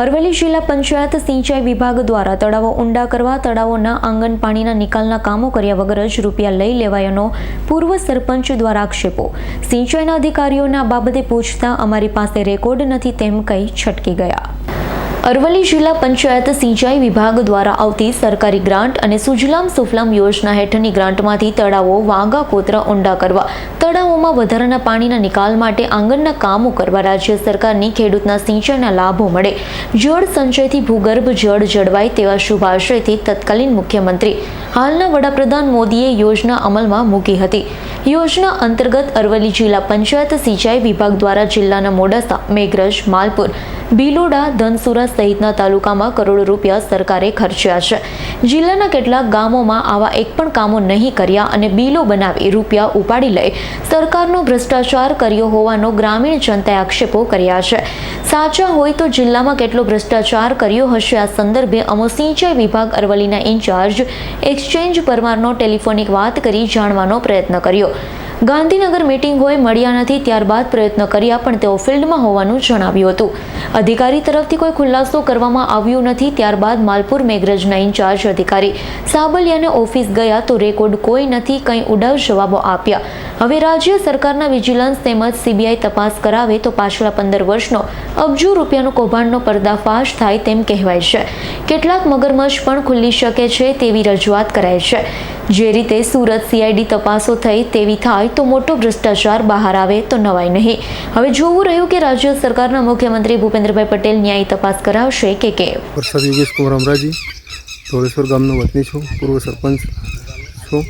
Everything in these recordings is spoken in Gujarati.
અરવલ્લી જિલ્લા પંચાયત સિંચાઈ વિભાગ દ્વારા તળાવો ઊંડા કરવા, તળાવોના આંગણ પાણીના નિકાલના કામો કર્યા વગર જ રૂપિયા લઈ લેવાયાનો પૂર્વ સરપંચ દ્વારા આક્ષેપો. સિંચાઈના અધિકારીઓના બાબતે પૂછતા અમારી પાસે રેકોર્ડ નથી તેમ કહી છટકી ગયા. અરવલ્લી જિલ્લા પંચાયત સિંચાઈ વિભાગ દ્વારા આવતી સરકારી ગ્રાન્ટ અને સુજલામ સુફલામ યોજના હેઠળની ગ્રાન્ટમાંથી તળાવો, વાંગા, કોતરા ઊંડા કરવા, તળાવોમાં વધારાના પાણીના નિકાલ માટે આંગણના કામો કરવા રાજ્ય સરકારની ખેડૂતના સિંચાઈના લાભો મળે. જળ સંચયથી ભૂગર્ભ જળ જળવાય તેવા શુભાશયથી તત્કાલીન મુખ્યમંત્રી હાલના વડાપ્રધાન મોદીએ યોજના અમલમાં મૂકી હતી. યોજના અંતર્ગત અરવલ્લી જિલ્લા પંચાયત સિંચાઈ વિભાગ દ્વારા જિલ્લાના મોડાસા મેઘરજ, માલપુર, ભીલોડા, ધનસુરા સહિતના તાલુકામાં કરોડો રૂપિયા સરકારે ખર્ચ્યા છે. જિલ્લાના કેટલાક ગામોમાં આવા એક પણ કામો નહીં કર્યા અને બિલો બનાવી રૂપિયા ઉપાડી લઈ સરકારનો ભ્રષ્ટાચાર કર્યો હોવાનો ગ્રામીણ જનતાએ આક્ષેપો કર્યા છે. સાચા હોય તો જિલ્લામાં કેટલો ભ્રષ્ટાચાર કર્યો હશે આ સંદર્ભે અમો સિંચાઈ વિભાગ અરવલ્લીના ઇન્ચાર્જ એક્સચેન્જ પરમારનો ટેલિફોનિક વાત કરી જાણવાનો પ્રયત્ન કર્યો. ગાંધીનગર મીટિંગ હોય મળ્યા નથી ત્યારબાદ પ્રયત્ન કર્યા પણ તેઓ ફિલ્ડમાં હોવાનું જણાવ્યું હતું. અધિકારી તરફથી કોઈ ખુલાસો કરવામાં આવ્યો નથી. ત્યારબાદ માલપુર મેઘરજના ઇન્ચાર્જ અધિકારી સાબલિયાને ઓફિસ ગયા તો રેકોર્ડ કોઈ નથી, કંઈ ઉડાવ જવાબો આપ્યા. હવે રાજ્ય સરકારના વિજિલન્સ તેમજ સીબીઆઈ તપાસ કરાવે તો પાછલા પંદર વર્ષનો અબજો રૂપિયાનો કૌભાંડનો પર્દાફાશ થાય તેમ કહેવાય છે. કેટલાક મગરમચ્છ પણ ખુલ્લી શકે છે તેવી રજૂઆત કરાય છે. જે રીતે સુરત સીઆઈડી તપાસો થઈ તેવી થાય તો મોટો ભ્રષ્ટાચાર બહાર આવે તો નવાય નહીં. હવે જોવું રહ્યું કે રાજ્ય સરકારના મુખ્યમંત્રી ભૂપેન્દ્રભાઈ પટેલ ન્યાયી તપાસ કરાવશે કે કેમ? વરસાદ યોગેશ કુમાર અમરાજી ધોળેશ્વર ગામનો વતની છું, પૂર્વ સરપંચ છું.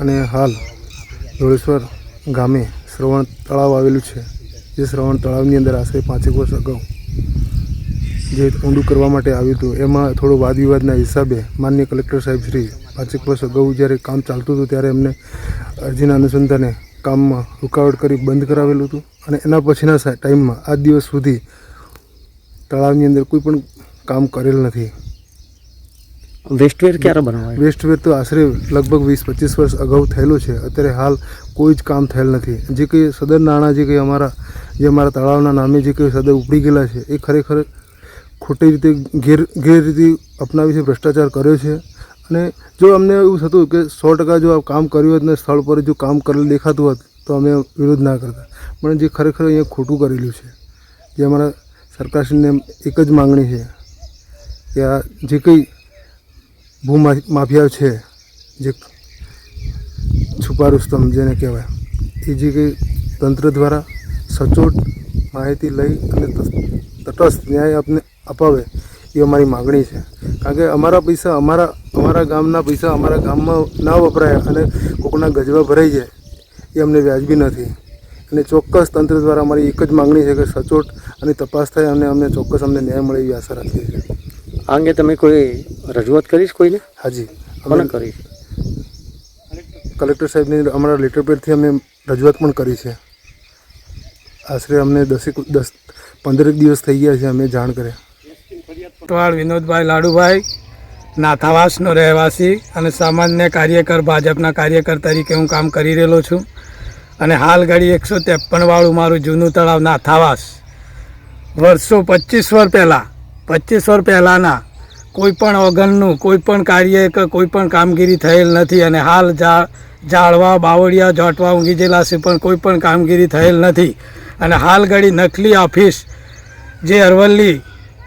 અને હાલ ધોળેશ્વર ગામે શ્રવણ તળાવ આવેલું છે. જે શ્રવણ તળાવની અંદર આશરે પાંચેક વર્ષ અગાઉ જે ઊંડું કરવા માટે આવ્યું હતું, એમાં થોડો વાદ વિવાદના હિસાબે માન્ય કલેક્ટર સાહેબ શ્રી પાંચેક વર્ષ અગાઉ જ્યારે કામ ચાલતું હતું ત્યારે એમને અરજીના અનુસંધાને કામમાં રૂકાવટ કરી બંધ કરાવેલું હતું. અને એના પછીના ટાઈમમાં આજ દિવસ સુધી તળાવની અંદર કોઈ પણ કામ કરેલ નથી. વેસ્ટવેર ક્યારે બનાવાય? વેસ્ટવેર તો આશરે લગભગ વીસ પચીસ વર્ષ અગાઉ થયેલું છે. અત્યારે હાલ કોઈ જ કામ થયેલ નથી. જે કંઈ સદર નાણાં જે કંઈ અમારા જે અમારા તળાવના નામે જે કંઈ સદર ઉપડી ગયેલા છે એ ખરેખર ખોટી રીતે ગેર ગેરરીતિ અપનાવી છે ભ્રષ્ટાચાર કર્યો છે. અને જો અમને એવું થતું કે સો ટકા જો કામ કર્યું હોત ને સ્થળ પર જો કામ કરેલ દેખાતું હોત, તો અમે વિરોધ ના કરતા. પણ જે ખરેખર અહીંયા ખોટું કરેલું છે, જે અમારા સરકારશ્રીને એક જ માંગણી છે કે આ જે કંઈ ભૂ માફિયા છે, જે છુપા રુસ્તમ જેને કહેવાય, એ જે કંઈ તંત્ર દ્વારા સચોટ માહિતી લઈ અને તટસ્થ ન્યાય આપને અપાવે એ અમારી માગણી છે. કારણ કે અમારા પૈસા અમારા અમારા ગામના પૈસા અમારા ગામમાં ના વપરાય અને કોકના ગજવા ભરાઈ જાય એ અમને વ્યાજબી નથી. અને ચોક્કસ તંત્ર દ્વારા અમારી એક જ માગણી છે કે સચોટ અને તપાસ થાય અને અમને ચોક્કસ અમને ન્યાય મળે એવી આશા રાખીએ છીએ. આ અંગે તમે કોઈ રજૂઆત કરીશ કોઈને? હાજી. અમે કરી કલેક્ટર સાહેબની અમારા લેટર પેડથી અમે રજૂઆત પણ કરી છે. આશરે અમને દસેક દસ પંદરેક દિવસ થઈ ગયા છે અમે જાણ કર્યા. કોટવાળ વિનોદભાઈ લાડુભાઈ, નાથાવાસનો રહેવાસી અને સામાન્ય કાર્યકર, ભાજપના કાર્યકર તરીકે હું કામ કરી રહેલો છું. અને હાલ ઘડી એકસો ત્રેપનવાળું મારું જૂનું તળાવ નાથાવાસ. વર્ષો પચીસ વર્ષ પહેલાં, પચીસ વર્ષ પહેલાંના કોઈપણ ઓગણનું, કોઈ પણ કાર્ય કે કોઈ પણ કામગીરી થયેલ નથી અને હાલ ઝાડવા બાવળિયા, જોટવા ઊંઘી ગયેલા છે પણ કોઈ પણ કામગીરી થયેલ નથી. અને હાલ ઘડી નકલી ઓફિસ જે અરવલ્લી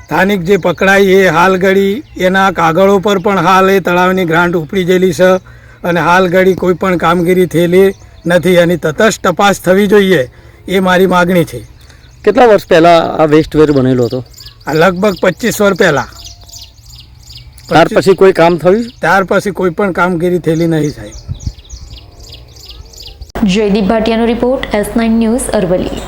સ્થાનિક જે પકડાઈ એ હાલ ઘડી એના કાગળો પર પણ હાલ એ તળાવની ગ્રાન્ટ ઉપડી ગયેલી છે અને હાલ ઘડી કોઈ પણ કામગીરી થયેલી નથી એની તટસ્થ તપાસ થવી જોઈએ એ મારી માગણી છે. કેટલા વર્ષ પહેલાં આ વેસ્ટવેર બનેલો હતો? આ લગભગ પચીસ વર્ષ પહેલાં. ત્યાર પછી કોઈ કામ થયું? ત્યાર પછી કોઈ પણ કામગીરી થયેલી નહીં સાહેબ. Jaydeep ભાટિયાનો report S nine news Aravalli.